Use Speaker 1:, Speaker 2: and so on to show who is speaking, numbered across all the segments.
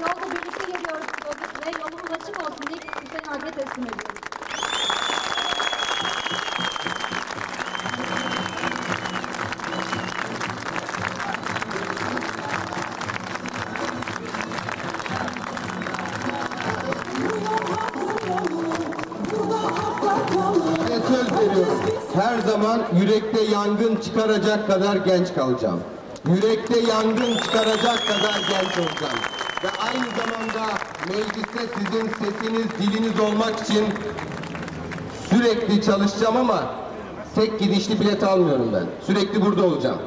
Speaker 1: Yolda birlikte yürüyoruz ve yolumuz açık olsun deyip Hüseyin abiye teslim ediyoruz.
Speaker 2: Her zaman yürekte yangın çıkaracak kadar genç kalacağım. Yürekte yangın çıkaracak kadar genç olacağım. Ve aynı zamanda mecliste sizin sesiniz, diliniz olmak için sürekli çalışacağım ama tek gidişli bilet almıyorum ben. Sürekli burada olacağım.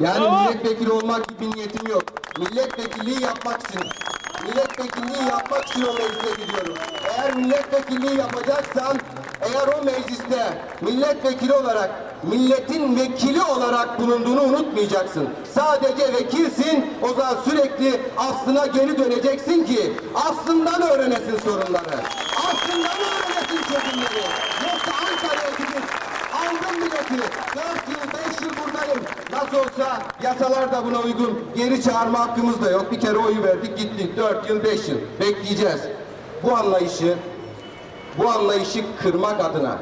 Speaker 2: Yani milletvekili olmak gibi niyetim yok. Milletvekilliği yapmak için milletvekilliği yapmak için o meclise gidiyorum. Eğer milletvekilliği yapacaksan, eğer o mecliste milletvekili olarak, milletin vekili olarak bulunduğunu unutmayacaksın. Sadece vekilsin, o zaman sürekli aslına geri döneceksin ki aslından öğrenesin sorunları. Aslından öğrenesin çözümleri. Yoksa Ankara'ya gidip aldım bileti. 4 yıl, 5 yıl buradayım. Nasıl olsa yasalar da buna uygun. Geri çağırma hakkımız da yok. Bir kere oyu verdik gittik. 4 yıl, 5 yıl. Bekleyeceğiz. Bu anlayışı, bu anlayışı kırmak adına,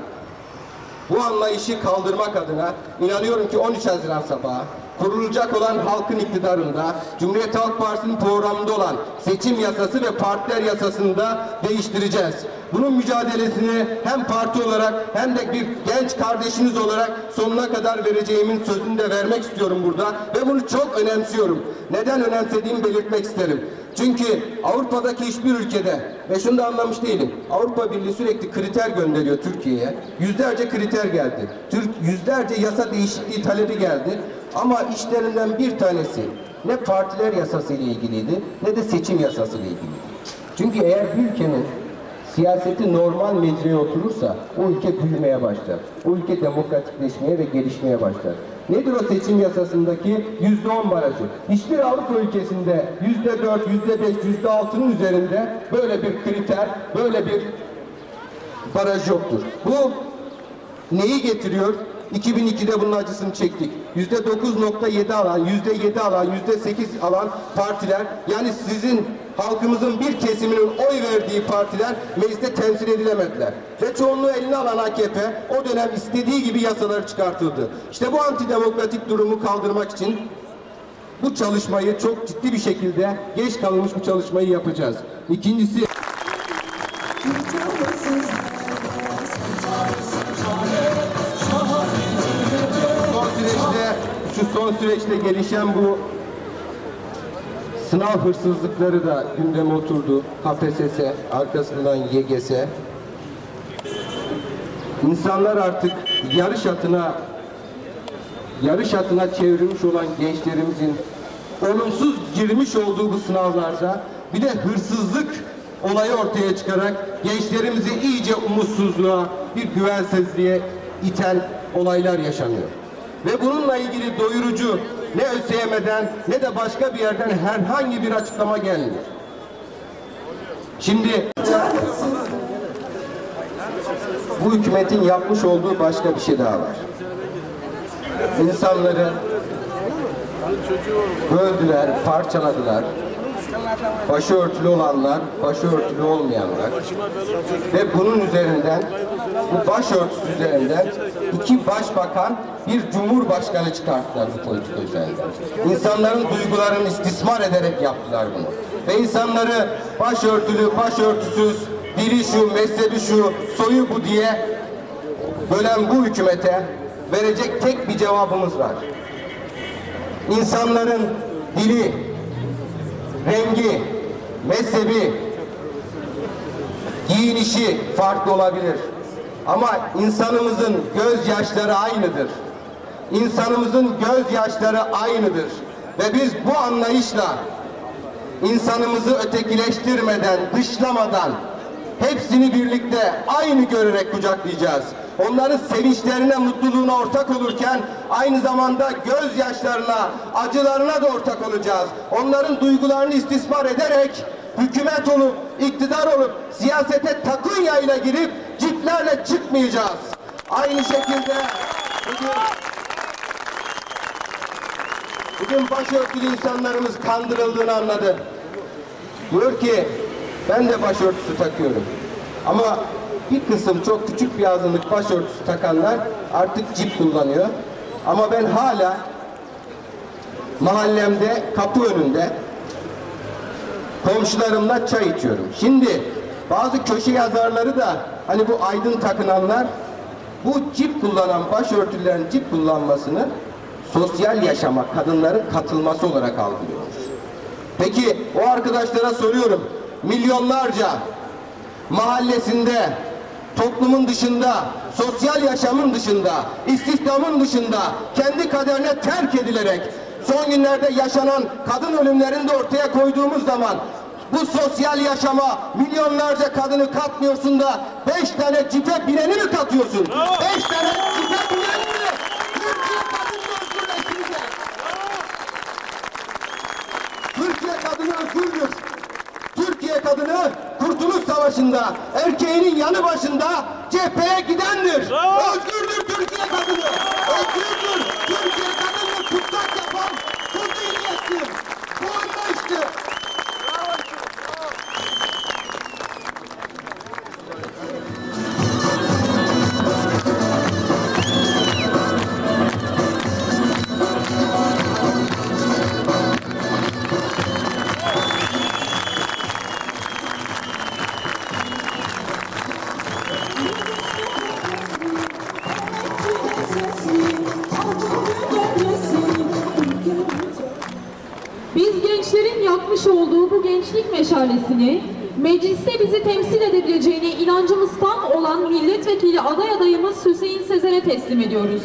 Speaker 2: bu anlayışı kaldırmak adına inanıyorum ki 13 Haziran sabahı kurulacak olan halkın iktidarında Cumhuriyet Halk Partisi'nin programında olan seçim yasası ve partiler yasasını da değiştireceğiz. Bunun mücadelesini hem parti olarak hem de bir genç kardeşiniz olarak sonuna kadar vereceğimin sözünü de vermek istiyorum burada ve bunu çok önemsiyorum. Neden önemsediğimi belirtmek isterim. Çünkü Avrupa'daki hiçbir ülkede ve şunu da anlamış değilim. Avrupa Birliği sürekli kriter gönderiyor Türkiye'ye. Yüzlerce kriter geldi. Türk yüzlerce yasa değişikliği talebi geldi. Ama işlerinden bir tanesi ne partiler yasası ile ilgiliydi ne de seçim yasası ile ilgiliydi. Çünkü eğer bir ülkenin siyaseti normal mecraya oturursa o ülke büyümeye başlar. O ülke demokratikleşmeye ve gelişmeye başlar. Nedir o seçim yasasındaki yüzde on barajı? Hiçbir Avrupa ülkesinde yüzde dört, yüzde beş, yüzde altının üzerinde böyle bir kriter, böyle bir baraj yoktur. Bu neyi getiriyor? 2002'de bunun acısını çektik. Yüzde 9.7 alan, yüzde 7 alan, yüzde 8 alan partiler yani sizin halkımızın bir kesiminin oy verdiği partiler mecliste temsil edilemediler. Ve çoğunluğu eline alan AKP o dönem istediği gibi yasalar çıkartıldı. İşte bu antidemokratik durumu kaldırmak için bu çalışmayı çok ciddi bir şekilde geç kalınmış bu çalışmayı yapacağız. İkincisi son süreçte gelişen bu sınav hırsızlıkları da gündeme oturdu. KPSS, arkasından YGS. İnsanlar artık yarış atına yarış atına çevrilmiş olan gençlerimizin olumsuz girmiş olduğu bu sınavlarda bir de hırsızlık olayı ortaya çıkarak gençlerimizi iyice umutsuzluğa, bir güvensizliğe iten olaylar yaşanıyor. Ve bununla ilgili doyurucu ne ÖSYM'den ne de başka bir yerden herhangi bir açıklama gelmiyor. Şimdi bu hükümetin yapmış olduğu başka bir şey daha var. İnsanları böldüler, parçaladılar. Başörtülü olanlar, başörtülü olmayanlar ve bunun üzerinden bu başörtüsü üzerinden iki başbakan bir cumhurbaşkanı çıkarttılar bu politika üzerinden. İnsanların duygularını istismar ederek yaptılar bunu. Ve insanları başörtülü, başörtüsüz, dili şu, mezhebi şu, soyu bu diye bölen bu hükümete verecek tek bir cevabımız var. İnsanların dili, rengi, mezhebi, giyinişi farklı olabilir. Ama insanımızın gözyaşları aynıdır. İnsanımızın gözyaşları aynıdır. Ve biz bu anlayışla insanımızı ötekileştirmeden, dışlamadan hepsini birlikte aynı görerek kucaklayacağız. Onların sevinçlerine, mutluluğuna ortak olurken aynı zamanda gözyaşlarına, acılarına da ortak olacağız. Onların duygularını istismar ederek hükümet olup, iktidar olup, siyasete takunyayla girip ciplerle çıkmayacağız. Aynı şekilde bugün Bugün başörtülü insanlarımız kandırıldığını anladı. Diyor ki ben de başörtüsü takıyorum. Ama bir kısım çok küçük bir azınlık başörtüsü takanlar artık cip kullanıyor. Ama ben hala mahallemde kapı önünde komşularımla çay içiyorum. Şimdi bazı köşe yazarları da hani bu aydın takınanlar bu cip kullanan başörtülerin cip kullanmasını sosyal yaşama kadınların katılması olarak algılıyormuş. Peki o arkadaşlara soruyorum. Milyonlarca mahallesinde, toplumun dışında, sosyal yaşamın dışında, istihdamın dışında kendi kaderine terk edilerek son günlerde yaşanan kadın ölümlerini de ortaya koyduğumuz zaman bu sosyal yaşama milyonlarca kadını katmıyorsun da beş tane cipe bineni mi katıyorsun? Beş tane cipe bineni mi? Türkiye kadını özgürleştirecek. Türkiye kadını özgürdür. Türkiye kadını Kurtuluş Savaşı'nda erkeğinin yanı başında cepheye gidendir. Özgürdür Türkiye kadını. Özgürdür. Türkiye kadını tutsak yapan
Speaker 3: Biz gençlerin yakmış olduğu bu gençlik meşalesini mecliste bizi temsil edebileceğine inancımız tam olan milletvekili aday adayımız Hüseyin Sezer'e teslim ediyoruz.